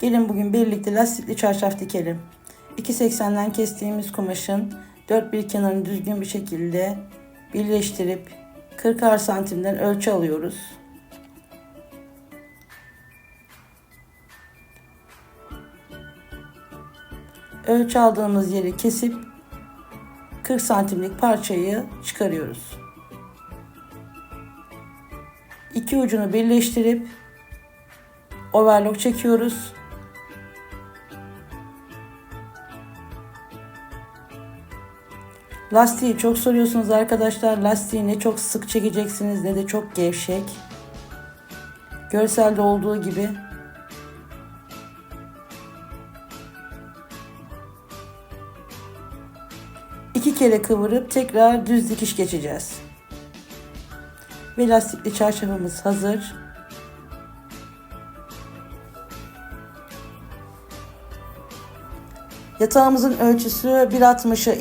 Gelin bugün birlikte lastikli çarşaf dikelim. 2.80'den kestiğimiz kumaşın dört bir kenarını düzgün bir şekilde birleştirip 40'ar santimden ölçü alıyoruz. Ölçü aldığımız yeri kesip 40 santimlik parçayı çıkarıyoruz. İki ucunu birleştirip overlock çekiyoruz. Lastiği çok soruyorsunuz arkadaşlar. Lastiği ne çok sık çekeceksiniz ne de çok gevşek. Görselde olduğu gibi iki kere kıvırıp tekrar düz dikiş geçeceğiz. Ve lastikli çarşafımız hazır. Yatağımızın ölçüsü 1.60'a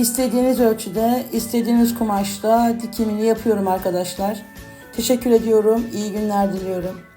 İstediğiniz ölçüde, istediğiniz kumaşta dikimini yapıyorum arkadaşlar. Teşekkür ediyorum. İyi günler diliyorum.